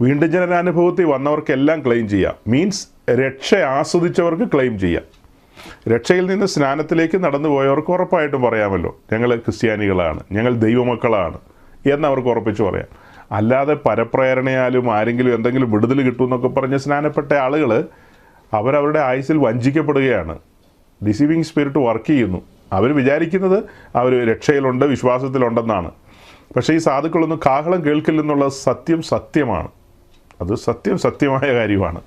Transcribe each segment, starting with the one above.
വീണ്ടും ജനനാനുഭവത്തിൽ വന്നവർക്കെല്ലാം ക്ലെയിം ചെയ്യാം. മീൻസ് രക്ഷ ആസ്വദിച്ചവർക്ക് ക്ലെയിം ചെയ്യാം. രക്ഷയിൽ നിന്ന് സ്നാനത്തിലേക്ക് നടന്നു പോയവർക്ക് ഉറപ്പായിട്ടും പറയാമല്ലോ ഞങ്ങൾ ക്രിസ്ത്യാനികളാണ് ഞങ്ങൾ ദൈവമക്കളാണ് എന്ന് അവർക്ക് ഉറപ്പിച്ച് പറയാം. അല്ലാതെ പരപ്രേരണയാലും ആരെങ്കിലും എന്തെങ്കിലും വിടുതൽ കിട്ടുമെന്നൊക്കെ പറഞ്ഞ് സ്നാനപ്പെട്ട ആളുകൾ അവരവരുടെ ആയുസിൽ വഞ്ചിക്കപ്പെടുകയാണ്. ഡിസീവിങ് സ്പിരിറ്റ് വർക്ക് ചെയ്യുന്നു. അവർ വിചാരിക്കുന്നത് അവർ രക്ഷയിലുണ്ട് വിശ്വാസത്തിലുണ്ടെന്നാണ്. പക്ഷേ ഈ സാധുക്കളൊന്നും കാഹളം കേൾക്കില്ലെന്നുള്ള സത്യം സത്യമാണ്. അത് സത്യം സത്യമായ കാര്യമാണ്.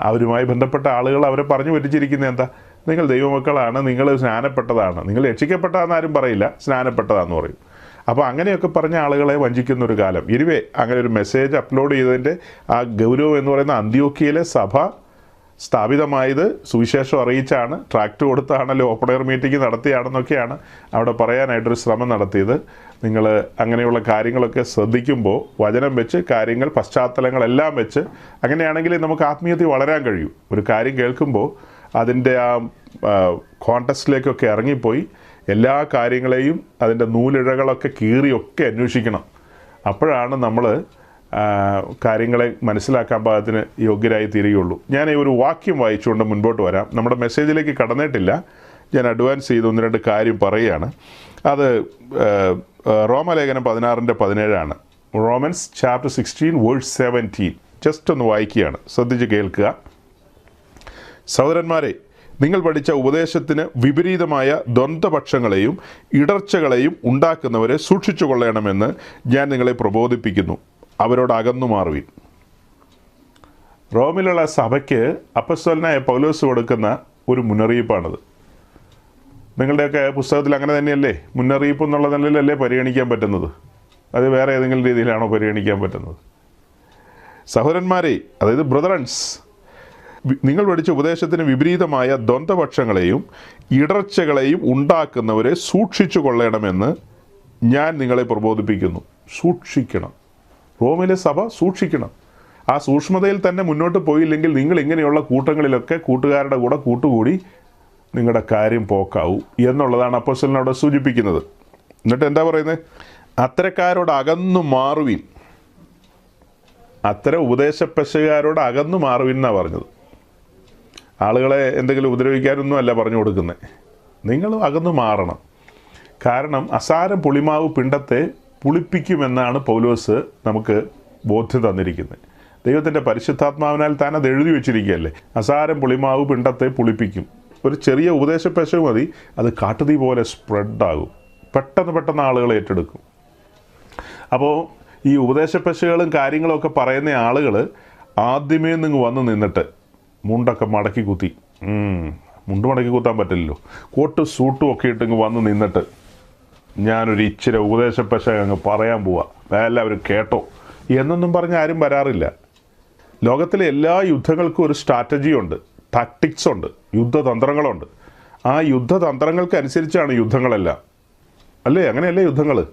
അവരുമായി ബന്ധപ്പെട്ട ആളുകൾ അവരെ പറഞ്ഞു പറ്റിച്ചിരിക്കുന്നത് എന്താ? നിങ്ങൾ ദൈവമക്കളാണ് നിങ്ങൾ സ്നാനപ്പെട്ടതാണ്. നിങ്ങൾ രക്ഷിക്കപ്പെട്ടതാണെന്ന് ആരും പറയില്ല സ്നാനപ്പെട്ടതാണെന്ന് പറയും. അപ്പോൾ അങ്ങനെയൊക്കെ പറഞ്ഞ ആളുകളെ വഞ്ചിക്കുന്ന ഒരു കാലം. ഇരുവേ അങ്ങനെ ഒരു മെസ്സേജ് അപ്ലോഡ് ചെയ്തതിന്റെ ആ ഗൗരവം എന്ന് പറയുന്ന അന്ത്യോക്കിയയിലെ സഭ സ്ഥാപിതമായത് സുവിശേഷം അറിയിച്ചാണ് ട്രാക്ട് കൊടുത്താണല്ലോ ഓപ്പൺ എയർ മീറ്റിംഗ് നടത്തിയാണെന്നൊക്കെയാണ് അവിടെ പറയാനായിട്ടൊരു ശ്രമം നടത്തിയത്. നിങ്ങൾ അങ്ങനെയുള്ള കാര്യങ്ങളൊക്കെ ശ്രദ്ധിക്കുമ്പോൾ വചനം വെച്ച് കാര്യങ്ങൾ പശ്ചാത്തലങ്ങളെല്ലാം വെച്ച് അങ്ങനെയാണെങ്കിൽ നമുക്ക് ആത്മീയത്തിൽ വളരാൻ കഴിയും. ഒരു കാര്യം കേൾക്കുമ്പോൾ അതിന്റെ ആ കോണ്ടസ്റ്റിലേക്കൊക്കെ ഇറങ്ങിപ്പോയി എല്ലാ കാര്യങ്ങളെയും അതിന്റെ നൂലിഴകളൊക്കെ കീറിയൊക്കെ അന്വേഷിക്കണം. അപ്പോഴാണ് നമ്മൾ കാര്യങ്ങളെ മനസ്സിലാക്കാൻ പാകത്തിന് യോഗ്യരായി തീരുകയുള്ളൂ. ഞാൻ ഈ ഒരു വാക്യം വായിച്ചുകൊണ്ട് മുൻപോട്ട് വരാം. നമ്മുടെ മെസ്സേജിലേക്ക് കടന്നിട്ടില്ല. ഞാൻ അഡ്വാൻസ് ചെയ്ത് ഒന്ന് രണ്ട് കാര്യം പറയുകയാണ്. അത് റോമലേഖനം പതിനാറിന്റെ പതിനേഴാണ്. Romans chapter sixteen verse seventeen. Just ഒന്ന് വായിക്കുകയാണ്. ശ്രദ്ധിച്ച് കേൾക്കുക. സഹോദരന്മാരെ നിങ്ങൾ പഠിച്ച ഉപദേശത്തിന് വിപരീതമായ ദ്വന്ദ്പക്ഷങ്ങളെയും ഇടർച്ചകളെയും ഉണ്ടാക്കുന്നവരെ സൂക്ഷിച്ചു കൊള്ളണമെന്ന് ഞാൻ നിങ്ങളെ പ്രബോധിപ്പിക്കുന്നു. അവരോട് അകന്നു മാറുവിൻ. റോമിലുള്ള സഭയ്ക്ക് അപ്പസ്വലനായ പൗലോസ് കൊടുക്കുന്ന ഒരു മുന്നറിയിപ്പാണത്. നിങ്ങളുടെയൊക്കെ പുസ്തകത്തിൽ അങ്ങനെ തന്നെയല്ലേ? മുന്നറിയിപ്പ് എന്നുള്ള നിലയിലല്ലേ പരിഗണിക്കാൻ പറ്റുന്നത്? അത് വേറെ ഏതെങ്കിലും രീതിയിലാണോ പരിഗണിക്കാൻ പറ്റുന്നത്? സഹോദരന്മാരെ അതായത് ബ്രദറൻസ് നിങ്ങൾ പഠിച്ച ഉപദേശത്തിന് വിപരീതമായ ദ്വന്ദ്പക്ഷങ്ങളെയും ഇടർച്ചകളെയും ഉണ്ടാക്കുന്നവരെ സൂക്ഷിച്ചു കൊള്ളണമെന്ന് ഞാൻ നിങ്ങളെ പ്രബോധിപ്പിക്കുന്നു. സൂക്ഷിക്കണം. റോമിലെ സഭ സൂക്ഷിക്കണം. ആ സൂക്ഷ്മതയിൽ തന്നെ മുന്നോട്ട് പോയില്ലെങ്കിൽ നിങ്ങൾ ഇങ്ങനെയുള്ള കൂട്ടങ്ങളിലൊക്കെ കൂട്ടുകാരുടെ കൂടെ കൂട്ടുകൂടി നിങ്ങളുടെ കാര്യം പോക്കാവൂ എന്നുള്ളതാണ് അപ്പോസലിനോട് സൂചിപ്പിക്കുന്നത്. എന്നിട്ട് എന്താ പറയുന്നത് അത്തരക്കാരോട് അകന്നു മാറുവിൻ. അത്തരം ഉപദേശപ്പശകാരോട് അകന്നു മാറുവിൻ എന്നാണ് പറഞ്ഞത്. ആളുകളെ എന്തെങ്കിലും ഉപദ്രവിക്കാനൊന്നും അല്ല പറഞ്ഞു കൊടുക്കുന്നത് നിങ്ങൾ അകന്നു മാറണം. കാരണം അസാരം പുളിമാവ് പിണ്ടത്തെ പുളിപ്പിക്കുമെന്നാണ് പൗലോസ് നമുക്ക് ബോധ്യം തന്നിരിക്കുന്നത്. ദൈവത്തിന്റെ പരിശുദ്ധാത്മാവിനാൽ താൻ അത് എഴുതി വെച്ചിരിക്കുകയല്ലേ? അസാരം പുളിമാവ് പിണ്ടത്തെ പുളിപ്പിക്കും. ഒരു ചെറിയ ഉപദേശപ്പശ മതി അത് കാട്ടുതീ പോലെ സ്പ്രെഡാകും. പെട്ടെന്ന് പെട്ടെന്ന് ആളുകൾ ഏറ്റെടുക്കും. അപ്പോൾ ഈ ഉപദേശപ്പശകളും കാര്യങ്ങളൊക്കെ പറയുന്ന ആളുകൾ ആദ്യമേ നിങ്ങൾ വന്ന് നിന്നിട്ട് മുണ്ടൊക്കെ മടക്കി കുത്തി. മുണ്ട് മടക്കി കുത്താൻ പറ്റില്ലല്ലോ. കോട്ട് സൂട്ടും ഒക്കെ ഇട്ട് ഇട്ടിങ്ങ് വന്ന് നിന്നിട്ട് ഞാനൊരു ഇച്ചിരി ഉപദേശപ്പശ അങ്ങ് പറയാൻ പോവാ. എല്ലാവരും കേട്ടോ. എന്നൊന്നും പറഞ്ഞ് ആരും വരാറില്ല. ലോകത്തിലെ എല്ലാ യുദ്ധങ്ങൾക്കും ഒരു സ്ട്രാറ്റജിയുണ്ട്. ടാക്ടിക്സ് ഉണ്ട് യുദ്ധതന്ത്രങ്ങളുണ്ട്. ആ യുദ്ധതന്ത്രങ്ങൾക്ക് അനുസരിച്ചാണ് യുദ്ധങ്ങളെല്ലാം. അല്ലേ? അങ്ങനെയല്ലേ യുദ്ധങ്ങൾ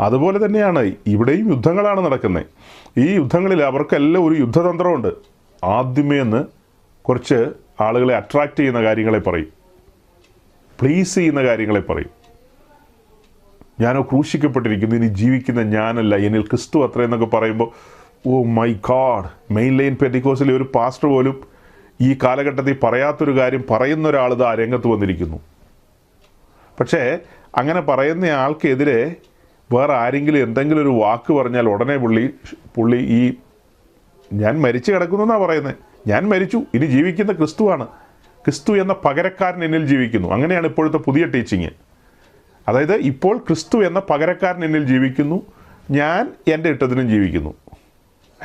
അതുപോലെ തന്നെയാണ് ഇവിടെയും യുദ്ധങ്ങളാണ് നടക്കുന്നത് ഈ യുദ്ധങ്ങളിൽ അവർക്കെല്ലാം ഒരു യുദ്ധതന്ത്രമുണ്ട്. ആദ്യമേ എന്ന് കുറച്ച് ആളുകളെ അട്രാക്റ്റ് ചെയ്യുന്ന കാര്യങ്ങളെ പറയും. പ്ലീസ് ചെയ്യുന്ന കാര്യങ്ങളെ പറയും. ഞാനോ ക്രൂശിക്കപ്പെട്ടിരിക്കുന്നു ഇനി ജീവിക്കുന്ന ഞാനല്ല. എന്നിൽ ക്രിസ്തു അത്ര എന്നൊക്കെ പറയുമ്പോൾ oh my God. Main line പെറ്റിക്കോസിലെ ഒരു പാസ്റ്റർ പോലും ഈ കാലഘട്ടത്തിൽ പറയാത്തൊരു കാര്യം പറയുന്ന ഒരാൾ ഇത് ആ രംഗത്ത് വന്നിരിക്കുന്നു. പക്ഷേ അങ്ങനെ പറയുന്ന ആൾക്കെതിരെ വേറെ ആരെങ്കിലും എന്തെങ്കിലും ഒരു വാക്ക് പറഞ്ഞാൽ ഉടനെ പുള്ളി പുള്ളി ഈ ഞാൻ മരിച്ചു കിടക്കുന്നു എന്നാണ് പറയുന്നത് ഞാൻ മരിച്ചു ഇനി ജീവിക്കുന്ന ക്രിസ്തുവാണ്. ക്രിസ്തു എന്ന പകരക്കാരൻ എന്നിൽ ജീവിക്കുന്നു. അങ്ങനെയാണ് ഇപ്പോഴത്തെ പുതിയ ടീച്ചിങ്. അതായത് ഇപ്പോൾ ക്രിസ്തു എന്ന പകരക്കാരൻ എന്നിൽ ജീവിക്കുന്നു. ഞാൻ എന്റെ ഇട്ടതിനും ജീവിക്കുന്നു.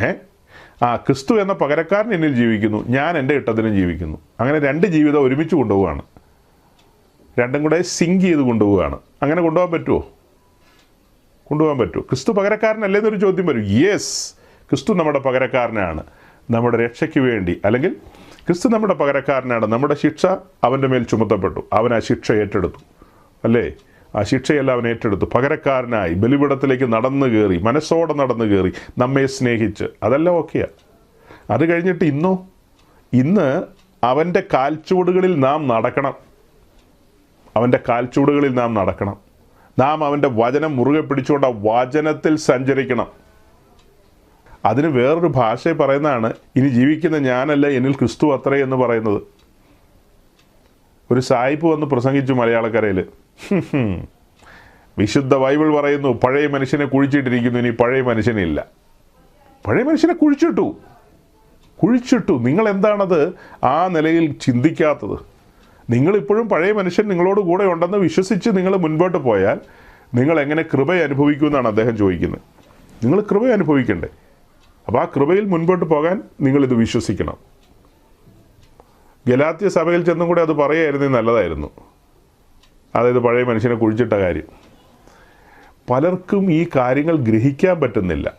ഏ? ആ ക്രിസ്തു എന്ന പകരക്കാരൻ എന്നിൽ ജീവിക്കുന്നു. ഞാൻ എന്റെ ഇട്ടതിനും ജീവിക്കുന്നു. അങ്ങനെ രണ്ട് ജീവിതം ഒരുമിച്ച് കൊണ്ടുപോവുകയാണ്. രണ്ടും കൂടെ സിങ്ക് ചെയ്ത് കൊണ്ടുപോവുകയാണ്. അങ്ങനെ കൊണ്ടുപോകാൻ പറ്റുമോ? കൊണ്ടുപോകാൻ പറ്റുമോ? ക്രിസ്തു പകരക്കാരനല്ലേ എന്നൊരു ചോദ്യം വരും. യെസ് ക്രിസ്തു നമ്മുടെ പകരക്കാരനാണ്. നമ്മുടെ രക്ഷയ്ക്ക് വേണ്ടി. അല്ലെങ്കിൽ ക്രിസ്തു നമ്മുടെ പകരക്കാരനാണ്. നമ്മുടെ ശിക്ഷ അവന്റെ മേൽ ചുമത്തപ്പെട്ടു. അവൻ ആ ശിക്ഷ ഏറ്റെടുത്തു. അല്ലേ? ആ ശിക്ഷയെല്ലാം അവൻ ഏറ്റെടുത്തു. പകരക്കാരനായി ബലിപിടത്തിലേക്ക് നടന്നു കയറി മനസ്സോടെ നടന്നു കയറി നമ്മെ സ്നേഹിച്ച്. അതെല്ലാം ഓക്കെയാണ് അത് കഴിഞ്ഞിട്ട് ഇന്നോ? ഇന്ന് അവന്റെ കാൽച്ചുവടുകളിൽ നാം നടക്കണം. അവന്റെ കാൽച്ചുവടുകളിൽ നാം നടക്കണം. നാം അവന്റെ വചനം മുറുകെ പിടിച്ചുകൊണ്ട് ആ വചനത്തിൽ സഞ്ചരിക്കണം. അതിന് വേറൊരു ഭാഷ പറയുന്നതാണ് ഇനി ജീവിക്കുന്ന ഞാനല്ല എന്നിൽ ക്രിസ്തു അത്രേ എന്ന് പറയുന്നത്. ഒരു സായിപ്പ് വന്ന് പ്രസംഗിച്ചു മലയാളക്കരയിൽ വിശുദ്ധ ബൈബിൾ പറയുന്നു പഴയ മനുഷ്യനെ കുഴിച്ചിട്ടിരിക്കുന്നു ഇനി പഴയ മനുഷ്യനില്ല. പഴയ മനുഷ്യനെ കുഴിച്ചിട്ടു. കുഴിച്ചിട്ടു. നിങ്ങൾ എന്താണത് ആ നിലയിൽ ചിന്തിക്കാത്തത്. നിങ്ങളിപ്പോഴും പഴയ മനുഷ്യൻ നിങ്ങളോട് കൂടെ ഉണ്ടെന്ന് വിശ്വസിച്ച് നിങ്ങൾ മുൻപോട്ട് പോയാൽ നിങ്ങൾ എങ്ങനെ കൃപ അനുഭവിക്കുമെന്നാണ് അദ്ദേഹം ചോദിക്കുന്നത്. നിങ്ങൾ കൃപ അനുഭവിക്കണ്ടേ? അപ്പോൾ ആ കൃപയിൽ മുൻപോട്ട് പോകാൻ നിങ്ങളിത് വിശ്വസിക്കണം. ഗലാത്യ സഭയിൽ ചെന്നും കൂടെ അത് പറയായിരുന്നെങ്കിൽ നല്ലതായിരുന്നു. അതായത് പഴയ മനുഷ്യനെ കുഴിച്ചിട്ട കാര്യം. പലർക്കും ഈ കാര്യങ്ങൾ ഗ്രഹിക്കാൻ പറ്റുന്നില്ല.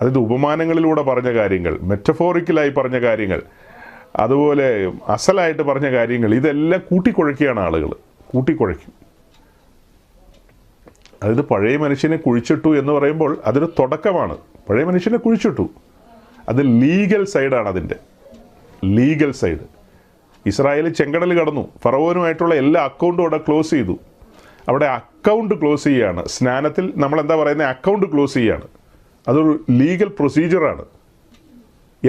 അതായത് ഉപമാനങ്ങളിലൂടെ പറഞ്ഞ കാര്യങ്ങൾ മെറ്റഫോറിക്കലായി പറഞ്ഞ കാര്യങ്ങൾ അതുപോലെ അസലായിട്ട് പറഞ്ഞ കാര്യങ്ങൾ ഇതെല്ലാം കൂട്ടിക്കുഴയ്ക്കുകയാണ് ആളുകൾ കൂട്ടിക്കുഴയ്ക്കും. അതായത് പഴയ മനുഷ്യനെ കുഴിച്ചിട്ടു എന്ന് പറയുമ്പോൾ അതൊരു തുടക്കമാണ്. പഴയ മനുഷ്യനെ കുഴിച്ചിട്ടു. അത് ലീഗൽ സൈഡാണ് അതിന്റെ. ലീഗൽ സൈഡ് ഇസ്രായേൽ ചെങ്കടൽ കടന്നു. ഫറവോനുമായിട്ടുള്ള എല്ലാ അക്കൗണ്ടും അവിടെ ക്ലോസ് ചെയ്തു. അവിടെ അക്കൗണ്ട് ക്ലോസ് ചെയ്യുകയാണ്. സ്നാനത്തിൽ നമ്മൾ എന്താ പറയുന്നത് അക്കൗണ്ട് ക്ലോസ് ചെയ്യുകയാണ്. അതൊരു ലീഗൽ പ്രൊസീജിയറാണ്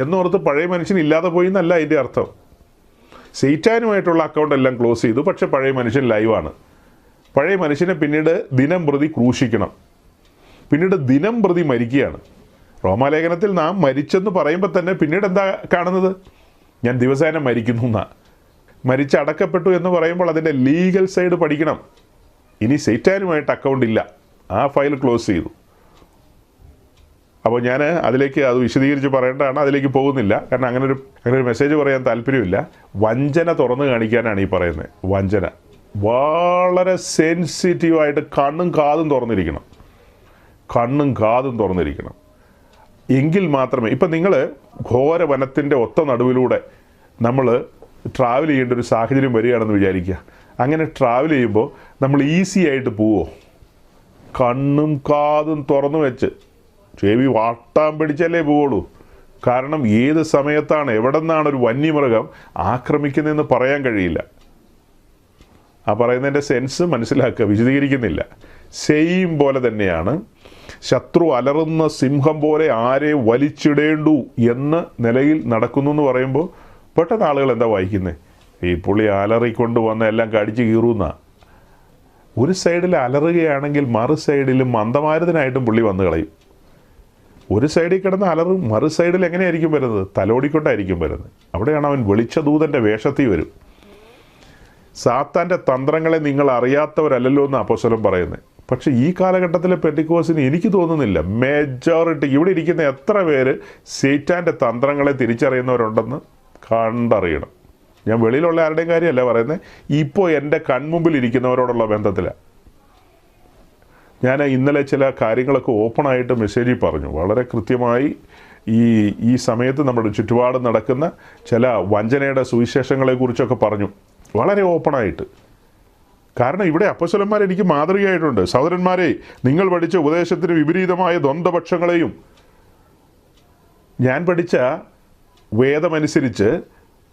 എന്നോർത്ത് പഴയ മനുഷ്യൻ ഇല്ലാതെ പോയി എന്നല്ല അതിന്റെ അർത്ഥം. സെയ്റ്റാനുമായിട്ടുള്ള അക്കൗണ്ട് എല്ലാം ക്ലോസ് ചെയ്തു. പക്ഷേ പഴയ മനുഷ്യൻ ലൈവാണ് പഴയ മനുഷ്യനെ പിന്നീട് ദിനം പ്രതി ക്രൂശിക്കണം. പിന്നീട് ദിനം പ്രതി മരിക്കുകയാണ്. റോമാലേഖനത്തിൽ നാം മരിച്ചെന്ന് പറയുമ്പോൾ തന്നെ പിന്നീട് എന്താ കാണുന്നത്? ഞാൻ ദിവസേന മരിക്കുന്നു എന്നാ. മരിച്ച് അടക്കപ്പെട്ടു എന്ന് പറയുമ്പോൾ അതിന്റെ ലീഗൽ സൈഡ് പഠിക്കണം. ഇനി സെയ്റ്റാനുമായിട്ട് അക്കൗണ്ട് ഇല്ല. ആ ഫയൽ ക്ലോസ് ചെയ്തു. അപ്പോൾ ഞാൻ അതിലേക്ക് അത് വിശദീകരിച്ച് പറയേണ്ടതാണ്. അതിലേക്ക് പോകുന്നില്ല. കാരണം അങ്ങനെ ഒരു അങ്ങനെ ഒരു മെസ്സേജ് പറയാൻ താല്പര്യമില്ല. വഞ്ചന തുറന്നു കാണിക്കാനാണ് ഈ പറയുന്നത് വഞ്ചന. വളരെ സെൻസിറ്റീവായിട്ട് കണ്ണും കാതും തുറന്നിരിക്കണം. കണ്ണും കാതും തുറന്നിരിക്കണം. എങ്കിൽ മാത്രമേ ഇപ്പം നിങ്ങൾ ഘോര വനത്തിന്റെ ഒത്ത നടുവിലൂടെ നമ്മൾ ട്രാവൽ ചെയ്യേണ്ട ഒരു സാഹചര്യം വരികയാണെന്ന് വിചാരിക്കുക. അങ്ങനെ ട്രാവൽ ചെയ്യുമ്പോൾ നമ്മൾ ഈസി ആയിട്ട് പോവോ? കണ്ണും കാതും തുറന്നു വെച്ച്. ചെവി വാട്ടാൻ പിടിച്ചല്ലേ പോവുള്ളൂ. കാരണം ഏത് സമയത്താണ് എവിടെ നിന്നാണ് ഒരു വന്യമൃഗം ആക്രമിക്കുന്നതെന്ന് പറയാൻ കഴിയില്ല. ആ പറയുന്നതിന്റെ സെൻസ് മനസ്സിലാക്കുക വിശദീകരിക്കുന്നില്ല. സെയിം പോലെ തന്നെയാണ് ശത്രു അലറുന്ന സിംഹം പോലെ ആരെ വലിച്ചിടേണ്ടു എന്ന നിലയിൽ നടക്കുന്നു എന്ന് പറയുമ്പോൾ പെട്ടെന്ന് ആളുകൾ എന്താ വായിക്കുന്നത് ഈ പുള്ളി അലറിക്കൊണ്ട് വന്ന എല്ലാം കടിച്ച് കീറുന്ന. ഒരു സൈഡിൽ അലറുകയാണെങ്കിൽ മറു സൈഡിലും മന്ദമാരുതനായിട്ടും പുള്ളി വന്ന് കളയും. ഒരു സൈഡിൽ കിടന്ന അലറും മറു സൈഡിൽ എങ്ങനെയായിരിക്കും വരുന്നത്? തലോടിക്കൊണ്ടായിരിക്കും വരുന്നത്. അവിടെയാണ് അവൻ വെളിച്ചദൂതന്റെ വേഷത്തിൽ വരും. സാത്താന്റെ തന്ത്രങ്ങളെ നിങ്ങൾ അറിയാത്തവരല്ലല്ലോ എന്ന് അപ്പോസ്വലം പറയുന്നത് പക്ഷേ ഈ കാലഘട്ടത്തിലെ പെട്ടിക്കോസിന് എനിക്ക് തോന്നുന്നില്ല. മെജോറിറ്റി ഇവിടെ ഇരിക്കുന്ന എത്ര പേര് സേറ്റാന്റെ തന്ത്രങ്ങളെ തിരിച്ചറിയുന്നവരുണ്ടെന്ന്? കണ്ടറിയണം. ഞാൻ വെളിയിലുള്ള ആരുടെയും കാര്യമല്ല പറയുന്നത് ഇപ്പോൾ എന്റെ കൺമുമ്പിൽ ഇരിക്കുന്നവരോടുള്ള ബന്ധത്തിലാണ് ഞാൻ ഇന്നലെ ചില കാര്യങ്ങളൊക്കെ ഓപ്പണായിട്ട് മെസ്സേജിൽ പറഞ്ഞു. വളരെ കൃത്യമായി ഈ ഈ സമയത്ത് നമ്മുടെ ചുറ്റുപാട് നടക്കുന്ന ചില വഞ്ചനയുടെ സുവിശേഷങ്ങളെക്കുറിച്ചൊക്കെ പറഞ്ഞു. വളരെ ഓപ്പണായിട്ട്. കാരണം ഇവിടെ അപ്പസ്വലന്മാർ എനിക്ക് മാതൃകയായിട്ടുണ്ട്. സഹോദരന്മാരെ നിങ്ങൾ പഠിച്ച ഉപദേശത്തിന് വിപരീതമായ ദ്വന്ദ്പക്ഷങ്ങളെയും ഞാൻ പഠിച്ച വേദമനുസരിച്ച്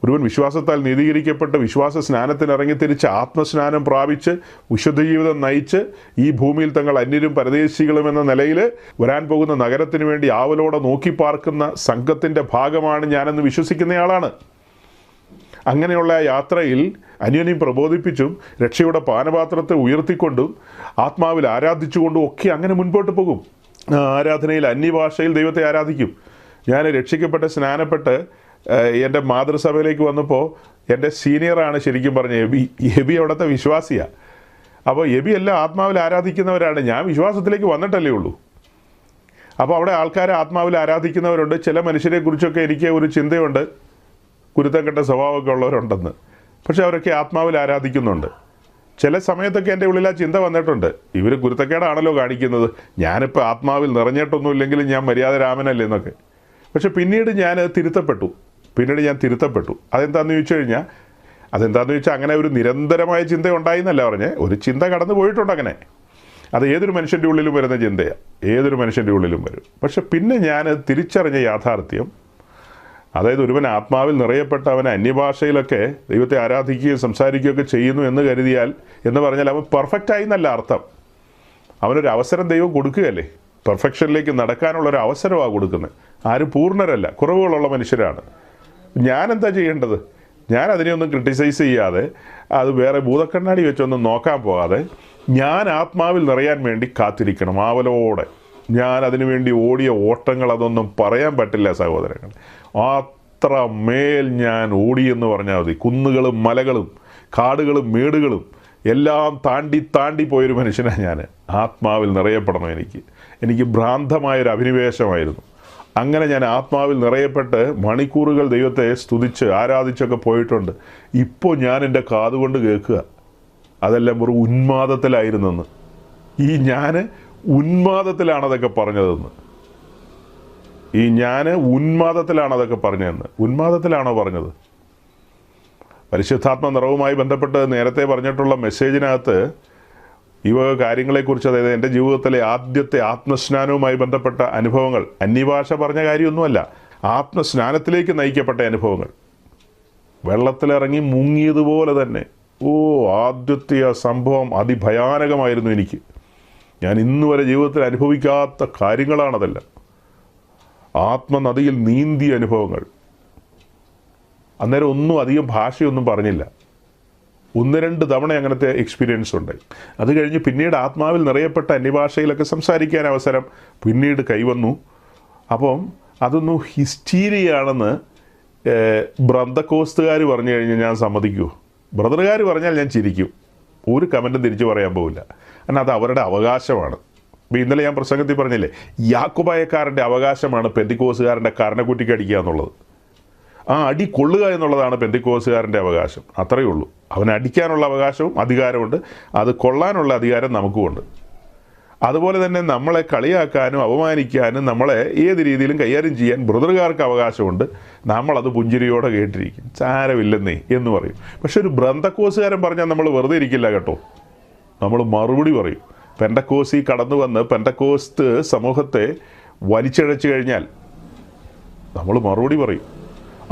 ഒരുവൻ വിശ്വാസത്താൽ നീതീകരിക്കപ്പെട്ട് വിശ്വാസ സ്നാനത്തിനിറങ്ങി തിരിച്ച് ആത്മസ്നാനം പ്രാപിച്ച് വിശുദ്ധ ജീവിതം നയിച്ച് ഈ ഭൂമിയിൽ തങ്ങൾ അന്യരും പരദേശികളും എന്ന നിലയിൽ വരാൻ പോകുന്ന നഗരത്തിന് വേണ്ടി ആവലോടെ നോക്കി പാർക്കുന്ന സംഘത്തിന്റെ ഭാഗമാണ് ഞാനെന്ന് വിശ്വസിക്കുന്നയാളാണ്. അങ്ങനെയുള്ള യാത്രയിൽ അന്യനെയും പ്രബോധിപ്പിച്ചും രക്ഷയുടെ പാനപാത്രത്തെ ഉയർത്തിക്കൊണ്ടും ആത്മാവിൽ ആരാധിച്ചുകൊണ്ടും ഒക്കെ അങ്ങനെ മുൻപോട്ട് പോകും. ആരാധനയിൽ അന്യഭാഷയിൽ ദൈവത്തെ ആരാധിക്കും. ഞാൻ രക്ഷിക്കപ്പെട്ട് സ്നാനപ്പെട്ട് എന്റെ മാതൃസഭയിലേക്ക് വന്നപ്പോൾ എന്റെ സീനിയറാണ് ശരിക്കും പറഞ്ഞ എബി എബി അവിടുത്തെ വിശ്വാസിയാണ് അപ്പോൾ എബി എല്ലാം ആത്മാവിൽ ആരാധിക്കുന്നവരാണ്. ഞാൻ വിശ്വാസത്തിലേക്ക് വന്നിട്ടല്ലേ ഉള്ളൂ. അപ്പോൾ അവിടെ ആൾക്കാരെ ആത്മാവിൽ ആരാധിക്കുന്നവരുണ്ട്. ചില മനുഷ്യരെക്കുറിച്ചൊക്കെ എനിക്ക് ഒരു ചിന്തയുണ്ട്. കുരുത്തം കെട്ട സ്വഭാവമൊക്കെ ഉള്ളവരുണ്ടെന്ന്. പക്ഷെ അവരൊക്കെ ആത്മാവിൽ ആരാധിക്കുന്നുണ്ട്. ചില സമയത്തൊക്കെ എന്റെ ഉള്ളിൽ ആ ചിന്ത വന്നിട്ടുണ്ട്. ഇവർ കുരുത്തക്കേടാണല്ലോ കാണിക്കുന്നത്. ഞാനിപ്പോൾ ആത്മാവിൽ നിറഞ്ഞിട്ടൊന്നുമില്ലെങ്കിലും ഞാൻ മര്യാദ രാമനല്ലേ എന്നൊക്കെ. പക്ഷെ പിന്നീട് ഞാൻ തിരുത്തപ്പെട്ടു. പിന്നീട് ഞാൻ തിരുത്തപ്പെട്ടു. അതെന്താണെന്ന് ചോദിച്ചു കഴിഞ്ഞാൽ അതെന്താണെന്ന് ചോദിച്ചാൽ അങ്ങനെ ഒരു നിരന്തരമായ ചിന്ത ഉണ്ടായി എന്നല്ല പറഞ്ഞേ. ഒരു ചിന്ത കടന്നു പോയിട്ടുണ്ട് അങ്ങനെ. അത് ഏതൊരു മനുഷ്യന്റെ ഉള്ളിലും വരുന്ന ചിന്തയാണ് ഏതൊരു മനുഷ്യന്റെ ഉള്ളിലും വരും. പക്ഷെ പിന്നെ ഞാൻ തിരിച്ചറിഞ്ഞ യാഥാർത്ഥ്യം അതായത് ഒരുവൻ ആത്മാവിൽ നിറയപ്പെട്ട അവൻ അന്യഭാഷയിലൊക്കെ ദൈവത്തെ ആരാധിക്കുകയും സംസാരിക്കുകയൊക്കെ ചെയ്യുന്നു എന്ന് കരുതിയാൽ എന്ന് പറഞ്ഞാൽ അവൻ പെർഫെക്റ്റ് ആയി എന്നല്ല അർത്ഥം. അവനൊരു അവസരം ദൈവം കൊടുക്കുകയല്ലേ? പെർഫെക്ഷനിലേക്ക് നടക്കാനുള്ള ഒരു അവസരമാണ് കൊടുക്കുന്നത്. ആരും പൂർണരല്ല കുറവുകളുള്ള മനുഷ്യരാണ്. ഞാൻ എന്താ ചെയ്യേണ്ടത്? ഞാൻ അതിനെയൊന്നും ക്രിട്ടിസൈസ് ചെയ്യാതെ അത് വേറെ ഭൂതക്കണ്ണാടി വെച്ചൊന്നും നോക്കാൻ പോകാതെ ഞാൻ ആത്മാവിൽ നിറയാൻ വേണ്ടി കാത്തിരിക്കണം ആവലോടെ. ഞാൻ അതിനു വേണ്ടി ഓടിയ ഓട്ടങ്ങൾ അതൊന്നും പറയാൻ പറ്റില്ല സഹോദരങ്ങൾ അത്ര മേൽ ഞാൻ ഓടിയെന്ന് പറഞ്ഞാൽ മതി. കുന്നുകളും മലകളും കാടുകളും മേടുകളും എല്ലാം താണ്ടി താണ്ടി പോയൊരു മനുഷ്യനാണ് ഞാൻ ആത്മാവിൽ നിറയപ്പെടണം എനിക്ക്. എനിക്ക് ഭ്രാന്തമായൊരു അഭിനിവേശമായിരുന്നു. അങ്ങനെ ഞാൻ ആത്മാവിൽ നിറയപ്പെട്ട് മണിക്കൂറുകൾ ദൈവത്തെ സ്തുതിച്ച് ആരാധിച്ചൊക്കെ പോയിട്ടുണ്ട്. ഇപ്പോൾ ഞാൻ എന്റെ കാതുകൊണ്ട് കേൾക്കുക. അതെല്ലാം ഒരു ഉന്മാദത്തിലായിരുന്നെന്ന്. ഈ ഞാൻ ഉന്മാദത്തിലാണ് അതൊക്കെ പറഞ്ഞതെന്ന്. ഈ ഞാൻ ഉന്മാദത്തിലാണ് അതൊക്കെ പറഞ്ഞതെന്ന്. ഉന്മാദത്തിലാണോ പറഞ്ഞത്? പരിശുദ്ധാത്മ നിറവുമായി ബന്ധപ്പെട്ട് നേരത്തെ പറഞ്ഞിട്ടുള്ള മെസ്സേജിനകത്ത് ഈ വക കാര്യങ്ങളെക്കുറിച്ച് അതായത് എന്റെ ജീവിതത്തിലെ ആദ്യത്തെ ആത്മസ്നാനവുമായി ബന്ധപ്പെട്ട അനുഭവങ്ങൾ. അന്യഭാഷ പറഞ്ഞ കാര്യമൊന്നുമല്ല. ആത്മസ്നാനത്തിലേക്ക് നയിക്കപ്പെട്ട അനുഭവങ്ങൾ. വെള്ളത്തിലിറങ്ങി മുങ്ങിയതുപോലെ തന്നെ. ഓ ആദ്യത്തെ ആ സംഭവം അതിഭയാനകമായിരുന്നു എനിക്ക്. ഞാൻ ഇന്ന് വരെ ജീവിതത്തിൽ അനുഭവിക്കാത്ത കാര്യങ്ങളാണതെല്ലാം. ആത്മനദിയിൽ നീന്തിയ അനുഭവങ്ങൾ. അന്നേരം ഒന്നും അധികം ഭാഷയൊന്നും പറഞ്ഞില്ല. ഒന്ന് രണ്ട് തവണ അങ്ങനത്തെ എക്സ്പീരിയൻസ് ഉണ്ട്. അത് കഴിഞ്ഞ് പിന്നീട് ആത്മാവിൽ നിറയപ്പെട്ട അന്യഭാഷയിലൊക്കെ സംസാരിക്കാൻ അവസരം പിന്നീട് കൈവന്നു. അപ്പം അതൊന്നും ഹിസ്റ്റീരിയാണെന്ന് ബ്രന്തക്കോസ്തുകാർ പറഞ്ഞു കഴിഞ്ഞാൽ ഞാൻ സമ്മതിക്കുമോ ബ്രദറുകാർ പറഞ്ഞാൽ ഞാൻ ചിരിക്കും. ഒരു കമന്റും തിരിച്ചു പറയാൻ പോവില്ല. കാരണം അത് അവരുടെ അവകാശമാണ്. ഇപ്പോൾ ഇന്നലെ ഞാൻ പ്രസംഗത്തിൽ പറഞ്ഞില്ലേ യാക്കുബായക്കാരന്റെ അവകാശമാണ് പെന്തിക്കോസുകാരന്റെ കരണക്കുറ്റിക്ക് അടിക്കുക എന്നുള്ളത്. ആ അടി കൊള്ളുക എന്നുള്ളതാണ് പെന്തിക്കോസുകാരന്റെ അവകാശം. അത്രയേ ഉള്ളൂ. അവൻ അടിക്കാനുള്ള അവകാശവും അധികാരമുണ്ട് അത് കൊള്ളാനുള്ള അധികാരം നമുക്കുമുണ്ട്. അതുപോലെ തന്നെ നമ്മളെ കളിയാക്കാനും അപമാനിക്കാനും നമ്മളെ ഏത് രീതിയിലും കൈകാര്യം ചെയ്യാൻ ബ്രദറുകാർക്ക് അവകാശമുണ്ട്. നമ്മളത് പുഞ്ചിരിയോടെ കേട്ടിരിക്കും. ചാരമില്ലെന്നേ എന്ന് പറയും. പക്ഷെ ഒരു ബ്രന്തക്കോസുകാരൻ പറഞ്ഞാൽ നമ്മൾ വെറുതെ ഇരിക്കില്ല കേട്ടോ. നമ്മൾ മറുപടി പറയും. പെൻഡക്കോസി കടന്നു വന്ന് പെൻഡക്കോസ്ത് സമൂഹത്തെ വലിച്ചിഴച്ചു കഴിഞ്ഞാൽ നമ്മൾ മറുപടി പറയും.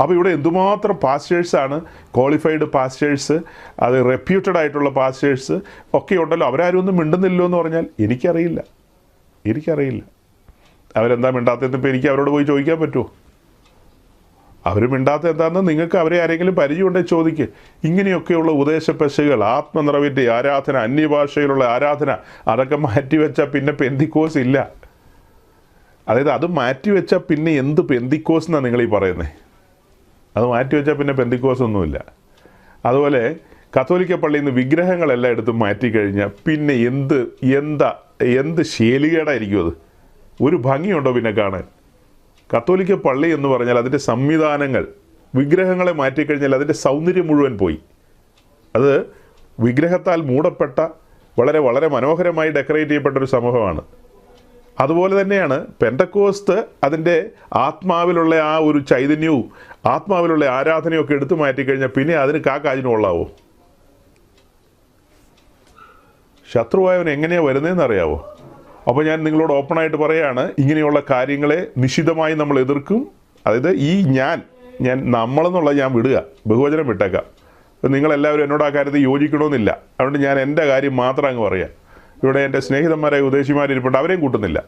അപ്പോൾ ഇവിടെ എന്തുമാത്രം പാസ്റ്റേഴ്സാണ് ക്വാളിഫൈഡ് പാസ്റ്റേഴ്സ് അത് റെപ്യൂട്ടഡ് ആയിട്ടുള്ള പാസ്റ്റേഴ്സ് ഒക്കെ ഉണ്ടല്ലോ. അവരാരും ഒന്നും മിണ്ടുന്നില്ലോ എന്ന് പറഞ്ഞാൽ എനിക്കറിയില്ല. എനിക്കറിയില്ല. അവരെന്താ മിണ്ടാത്തതെന്ന് ഇപ്പോൾ എനിക്ക് അവരോട് പോയി ചോദിക്കാൻ പറ്റുമോ അവർ മിണ്ടാത്ത എന്താണെന്ന് നിങ്ങൾക്ക് അവരെ ആരെങ്കിലും പരിചയമുണ്ടെങ്കിൽ ചോദിക്കുക ഇങ്ങനെയൊക്കെയുള്ള ഉപദേശപ്പശകൾ ആത്മനിറവിന്റെ ആരാധന അന്യഭാഷയിലുള്ള ആരാധന അതൊക്കെ മാറ്റിവെച്ചാൽ പിന്നെ പെന്തിക്കോസ് ഇല്ല. അതായത് അത് മാറ്റിവെച്ചാൽ പിന്നെ എന്ത് പെന്തിക്കോസ് എന്നാണ് നിങ്ങൾ ഈ പറയുന്നത് അത് മാറ്റി വെച്ചാൽ പിന്നെ പെന്തിക്കോസ് ഒന്നുമില്ല അതുപോലെ കത്തോലിക്ക പള്ളിയിൽ നിന്ന് വിഗ്രഹങ്ങളെല്ലാം എടുത്ത് മാറ്റിക്കഴിഞ്ഞാൽ പിന്നെ എന്ത് എന്താ എന്ത് ശേലികേടായിരിക്കും അത്? ഒരു ഭംഗിയുണ്ടോ പിന്നെ കാണാൻ? കത്തോലിക്ക പള്ളി എന്ന് പറഞ്ഞാൽ അതിന്റെ സംവിധാനങ്ങൾ വിഗ്രഹങ്ങളെ മാറ്റിക്കഴിഞ്ഞാൽ അതിന്റെ സൗന്ദര്യം മുഴുവൻ പോയി. അത് വിഗ്രഹത്താൽ മൂടപ്പെട്ട വളരെ വളരെ മനോഹരമായി ഡെക്കറേറ്റ് ചെയ്യപ്പെട്ട ഒരു സമൂഹമാണ്. അതുപോലെ തന്നെയാണ് പെൻഡക്കോസ്ത് അതിന്റെ ആത്മാവിലുള്ള ആ ഒരു ചൈതന്യവും ആത്മാവിലുള്ള ആരാധനയും ഒക്കെ എടുത്തു മാറ്റിക്കഴിഞ്ഞാൽ പിന്നെ അതിന് കാക്കാജിന് കൊള്ളാവോ? ശത്രുവായവൻ എങ്ങനെയാണ് വരുന്നതെന്ന് അറിയാവോ? അപ്പോൾ ഞാൻ നിങ്ങളോട് ഓപ്പണായിട്ട് പറയാണ് ഇങ്ങനെയുള്ള കാര്യങ്ങളെ നിശിതമായി നമ്മൾ എതിർക്കും. അതായത് ഈ ഞാൻ ഞാൻ നമ്മളെന്നുള്ള ഞാൻ വിടുക ബഹുവചനം വിട്ടേക്കാം. നിങ്ങളെല്ലാവരും എന്നോട് ആ കാര്യത്തിൽ യോജിക്കണമെന്നില്ല. അതുകൊണ്ട് ഞാൻ എന്റെ കാര്യം മാത്രം അങ്ങ് പറയാം. ഇവിടെ എന്റെ സ്നേഹിതന്മാരായ ഉദ്ദേശിമാരിപ്പോട്ട് അവരെയും കൂട്ടുന്നില്ല.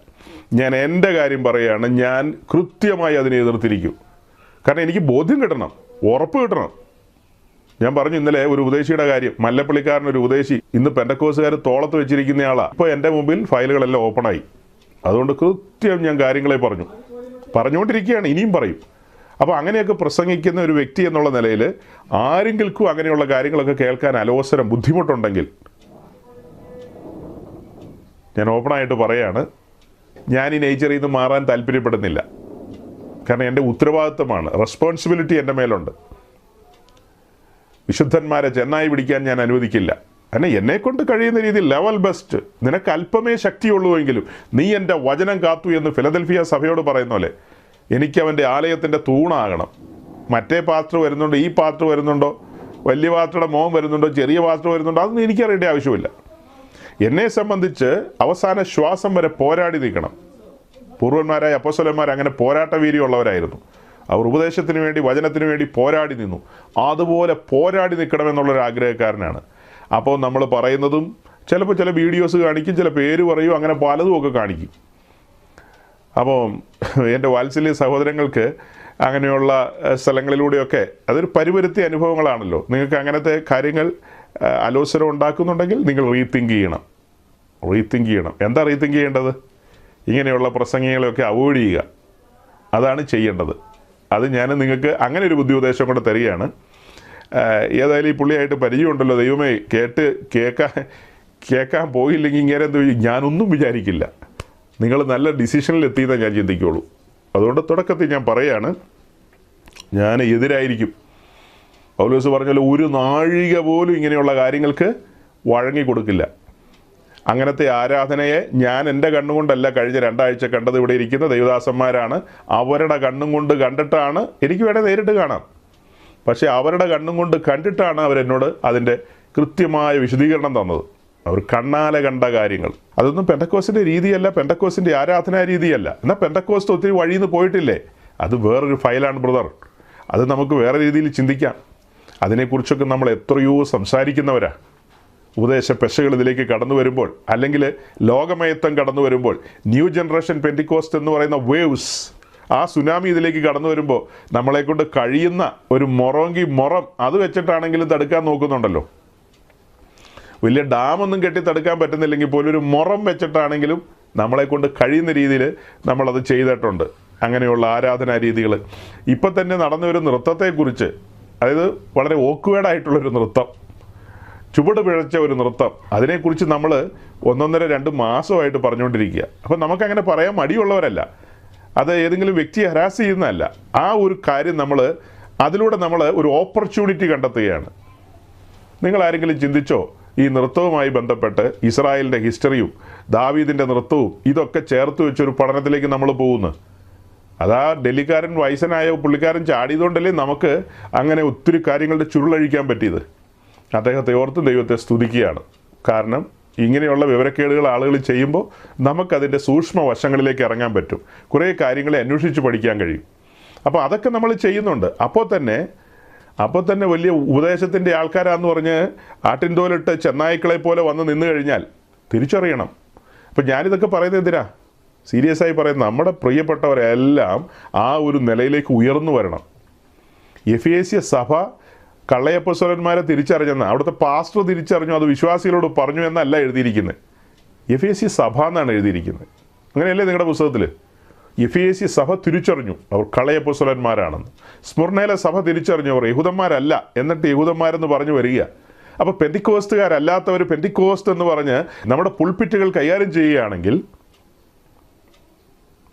ഞാൻ എന്റെ കാര്യം പറയുകയാണ്. ഞാൻ കൃത്യമായി അതിനെ എതിർത്തിരിക്കും. കാരണം എനിക്ക് ബോധ്യം കിട്ടണം. ഉറപ്പ് കിട്ടണം. ഞാൻ പറഞ്ഞു ഇന്നലെ ഒരു ഉദ്ദേശിയുടെ കാര്യം. മല്ലപ്പള്ളിക്കാരൻ ഒരു ഉപദേശി ഇന്ന് പെൻഡക്കോസുകാർ തോളത്ത് വെച്ചിരിക്കുന്നയാളാ ഇപ്പോൾ എന്റെ മുമ്പിൽ ഫയലുകളെല്ലാം ഓപ്പണായി. അതുകൊണ്ട് കൃത്യം ഞാൻ കാര്യങ്ങളെ പറഞ്ഞു. പറഞ്ഞുകൊണ്ടിരിക്കുകയാണ്. ഇനിയും പറയും. അപ്പോൾ അങ്ങനെയൊക്കെ പ്രസംഗിക്കുന്ന ഒരു വ്യക്തി എന്നുള്ള നിലയിൽ ആരെങ്കിലും അങ്ങനെയുള്ള കാര്യങ്ങളൊക്കെ കേൾക്കാൻ അലോസരം ബുദ്ധിമുട്ടുണ്ടെങ്കിൽ ഞാൻ ഓപ്പണായിട്ട് പറയാണ് ഞാൻ ഈ നേച്ചറിൽ നിന്ന് മാറാൻ താല്പര്യപ്പെടുന്നില്ല. കാരണം എന്റെ ഉത്തരവാദിത്തമാണ് റെസ്പോൺസിബിലിറ്റി എന്റെ മേലുണ്ട്. വിശുദ്ധന്മാരെ ചെന്നായി പിടിക്കാൻ ഞാൻ അനുവദിക്കില്ല. എന്നെ കൊണ്ട് കഴിയുന്ന രീതിയിൽ ലെവൽ ബെസ്റ്റ് നിനക്ക് അല്പമേ ശക്തിയുള്ളൂവെങ്കിലും നീ എന്റെ വചനം കാത്തു എന്ന് ഫിലദൽഫിയ സഭയോട് പറയുന്ന പോലെ എനിക്ക് അവന്റെ ആലയത്തിന്റെ തൂണാകണം. മറ്റേ പാസ്റ്റർ വരുന്നുണ്ടോ? ഈ പാസ്റ്റർ വരുന്നുണ്ടോ? വലിയ പാത്രയുടെ മോൻ വരുന്നുണ്ടോ? ചെറിയ പാസ്റ്റർ വരുന്നുണ്ടോ? അതൊന്നും എനിക്കറിയേണ്ട ആവശ്യമില്ല. എന്നെ സംബന്ധിച്ച് അവസാന ശ്വാസം വരെ പോരാടി നിൽക്കണം. പൂർവന്മാരായ അപ്പസ്വലന്മാർ അങ്ങനെ പോരാട്ട വീര്യമുള്ളവരായിരുന്നു അവർ ഉപദേശത്തിന് വേണ്ടി വചനത്തിന് വേണ്ടി പോരാടി നിന്നു. അതുപോലെ പോരാടി നിൽക്കണമെന്നുള്ളൊരു ആഗ്രഹക്കാരനാണ് അപ്പോൾ നമ്മൾ പറയുന്നതും ചിലപ്പോൾ ചില വീഡിയോസ് കാണിക്കും ചില പേര് പറയും അങ്ങനെ പലതും ഒക്കെ കാണിക്കും. അപ്പോൾ എന്റെ വാത്സല്യ സഹോദരങ്ങൾക്ക് അങ്ങനെയുള്ള സ്ഥലങ്ങളിലൂടെയൊക്കെ അതൊരു പരിവരുത്തിയ അനുഭവങ്ങളാണല്ലോ. നിങ്ങൾക്ക് അങ്ങനത്തെ കാര്യങ്ങൾ അലോസരം ഉണ്ടാക്കുന്നുണ്ടെങ്കിൽ നിങ്ങൾ റീതിങ്ക് ചെയ്യണം. റീതിങ്ക് ചെയ്യണം. എന്താ റീതിങ്ക് ചെയ്യേണ്ടത്? ഇങ്ങനെയുള്ള പ്രസംഗങ്ങളെയൊക്കെ അവോയ്ഡ് ചെയ്യുക. അതാണ് ചെയ്യേണ്ടത്. അത് ഞാൻ നിങ്ങൾക്ക് അങ്ങനെ ഒരു ബുദ്ധി ഉപദേശം കൊണ്ട് തരികയാണ് ഏതായാലും ഈ പുള്ളിയായിട്ട് പരിചയമുണ്ടല്ലോ ദൈവമേ കേട്ട് കേൾക്കാൻ കേൾക്കാൻ പോയില്ലെങ്കിൽ ഇങ്ങനെ എന്ത്? ഞാനൊന്നും വിചാരിക്കില്ല. നിങ്ങൾ നല്ല ഡിസിഷനിൽ എത്തിയെന്നേ ഞാൻ ചിന്തിക്കുള്ളൂ. അതുകൊണ്ട് തുടക്കത്തിൽ ഞാൻ പറയാണ് ഞാൻ എതിരായിരിക്കും. പൗലോസ് പറഞ്ഞാൽ ഒരു നാഴിക പോലും ഇങ്ങനെയുള്ള കാര്യങ്ങൾക്ക് വഴങ്ങി കൊടുക്കില്ല അങ്ങനത്തെ ആരാധനയെ ഞാൻ എന്റെ കണ്ണുകൊണ്ടല്ല കഴിഞ്ഞ രണ്ടാഴ്ച കണ്ടത് ഇവിടെ ഇരിക്കുന്ന ദൈവദാസന്മാരാണ്. അവരുടെ കണ്ണും കൊണ്ട് കണ്ടിട്ടാണ് എനിക്ക് വേണേൽ നേരിട്ട് കാണാം. പക്ഷേ അവരുടെ കണ്ണും കൊണ്ട് കണ്ടിട്ടാണ് അവരെന്നോട് അതിന്റെ കൃത്യമായ വിശദീകരണം തന്നത്. അവർ കണ്ണാലെ കണ്ട കാര്യങ്ങൾ. അതൊന്നും പെൻഡക്കോസിന്റെ രീതിയല്ല പെൻഡക്കോസിന്റെ ആരാധനാ രീതിയല്ല. എന്നാൽ പെൻഡക്കോസ്റ്റ് ഒത്തിരി വഴിയിൽ നിന്ന് പോയിട്ടില്ലേ? അത് വേറൊരു ഫയലാണ് ബ്രദർ. അത് നമുക്ക് വേറെ രീതിയിൽ ചിന്തിക്കാം. അതിനെക്കുറിച്ചൊക്കെ നമ്മൾ എത്രയോ സംസാരിക്കുന്നവരാ. ഉപദേശ പെശകൾ ഇതിലേക്ക് കടന്നു വരുമ്പോൾ അല്ലെങ്കിൽ ലോകമയത്വം കടന്നു വരുമ്പോൾ ന്യൂ ജനറേഷൻ പെന്റിക്കോസ്റ്റ് എന്ന് പറയുന്ന വേവ്സ് ആ സുനാമി ഇതിലേക്ക് കടന്നു വരുമ്പോൾ നമ്മളെക്കൊണ്ട് കഴിയുന്ന ഒരു മൊറോങ്കി മൊറം അത് വെച്ചിട്ടാണെങ്കിലും തടുക്കാൻ നോക്കുന്നുണ്ടല്ലോ. വലിയ ഡാമൊന്നും കെട്ടി തടുക്കാൻ പറ്റുന്നില്ലെങ്കിൽ പോലും ഒരു മുറം വെച്ചിട്ടാണെങ്കിലും നമ്മളെക്കൊണ്ട് കഴിയുന്ന രീതിയിൽ നമ്മളത് ചെയ്തിട്ടുണ്ട്. അങ്ങനെയുള്ള ആരാധനാ രീതികൾ ഇപ്പം തന്നെ നടന്ന ഒരു നൃത്തത്തെക്കുറിച്ച് അതായത് വളരെ ഓക്വേഡായിട്ടുള്ളൊരു നൃത്തം. ചുവട് പിഴച്ച ഒരു നൃത്തം. അതിനെക്കുറിച്ച് നമ്മൾ ഒന്നൊന്നര രണ്ട് മാസമായിട്ട് പറഞ്ഞുകൊണ്ടിരിക്കുക. അപ്പം നമുക്കങ്ങനെ പറയാൻ മടിയുള്ളവരല്ല. അത് ഏതെങ്കിലും വ്യക്തിയെ ഹരാസ് ചെയ്യുന്നതല്ല. ആ ഒരു കാര്യം നമ്മൾ അതിലൂടെ നമ്മൾ ഒരു ഓപ്പർച്യൂണിറ്റി കണ്ടെത്തുകയാണ്. നിങ്ങൾ ആരെങ്കിലും ചിന്തിച്ചോ? ഈ നൃത്തവുമായി ബന്ധപ്പെട്ട് ഇസ്രായേലിന്റെ ഹിസ്റ്ററിയും ദാവീദിന്റെ നൃത്തവും ഇതൊക്കെ ചേർത്ത് വെച്ചൊരു പഠനത്തിലേക്ക് നമ്മൾ പോകുന്നു. അതാ ഡൽഹിക്കാരൻ വയസ്സനായ പുള്ളിക്കാരൻ ചാടിയതുകൊണ്ടല്ലേ നമുക്ക് അങ്ങനെ ഒത്തിരി കാര്യങ്ങളുടെ ചുരുളഴിക്കാൻ പറ്റിയത്. അദ്ദേഹത്തെ ഓർത്ത് ദൈവത്തെ സ്തുതിക്കുകയാണ്. കാരണം ഇങ്ങനെയുള്ള വിവരക്കേടുകൾ ആളുകൾ ചെയ്യുമ്പോൾ നമുക്കതിന്റെ സൂക്ഷ്മ വശങ്ങളിലേക്ക് ഇറങ്ങാൻ പറ്റും. കുറേ കാര്യങ്ങളെ അന്വേഷിച്ച് പഠിക്കാൻ കഴിയും. അപ്പോൾ അതൊക്കെ നമ്മൾ ചെയ്യുന്നുണ്ട്. അപ്പോൾ തന്നെ അപ്പോൾ തന്നെ വലിയ ഉപദേശത്തിന്റെ ആൾക്കാരാന്ന് പറഞ്ഞ് ആട്ടിൻതോലിട്ട് ചെന്നായ്ക്കളെ പോലെ വന്ന് നിന്ന് കഴിഞ്ഞാൽ തിരിച്ചറിയണം. അപ്പം ഞാനിതൊക്കെ പറയുന്നത് എന്തിനാ? സീരിയസ് ആയി പറയുന്നത് നമ്മുടെ പ്രിയപ്പെട്ടവരെല്ലാം ആ ഒരു നിലയിലേക്ക് ഉയർന്നു വരണം. എഫ് എ സി സഭ കള്ളയപ്പസ്വരന്മാരെ തിരിച്ചറിഞ്ഞെന്ന്. അവിടുത്തെ പാസ്റ്റർ തിരിച്ചറിഞ്ഞു അത് വിശ്വാസികളോട് പറഞ്ഞു എന്നല്ല എഴുതിയിരിക്കുന്നത് എഫ് എ സി സഭ എന്നാണ് എഴുതിയിരിക്കുന്നത് അങ്ങനെയല്ലേ നിങ്ങളുടെ പുസ്തകത്തിൽ എഫ് എ സി സഭ തിരിച്ചറിഞ്ഞു. അവർ കളയപ്പസ്വലന്മാരാണെന്ന് സ്മുർണയിലെ സഭ തിരിച്ചറിഞ്ഞു അവർ യഹൂദന്മാരല്ല. എന്നിട്ട് യഹൂദന്മാരെന്ന് പറഞ്ഞു വരിക. അപ്പോൾ പെന്തിക്കോസ്റ്റുകാരല്ലാത്തവർ പെന്തിക്കോസ്റ്റ് എന്ന് പറഞ്ഞ് നമ്മുടെ പുൾപിറ്റുകൾ കൈകാര്യം ചെയ്യുകയാണെങ്കിൽ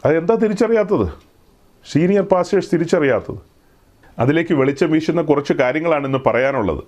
അതെന്താ തിരിച്ചറിയാത്തത്? Senior pastors തിരിച്ചറിയാത്തത്. അതിലേക്ക് വെളിച്ചം വീശുന്ന കുറച്ച് കാര്യങ്ങളാണ് ഇന്ന് പറയാനുള്ളത്.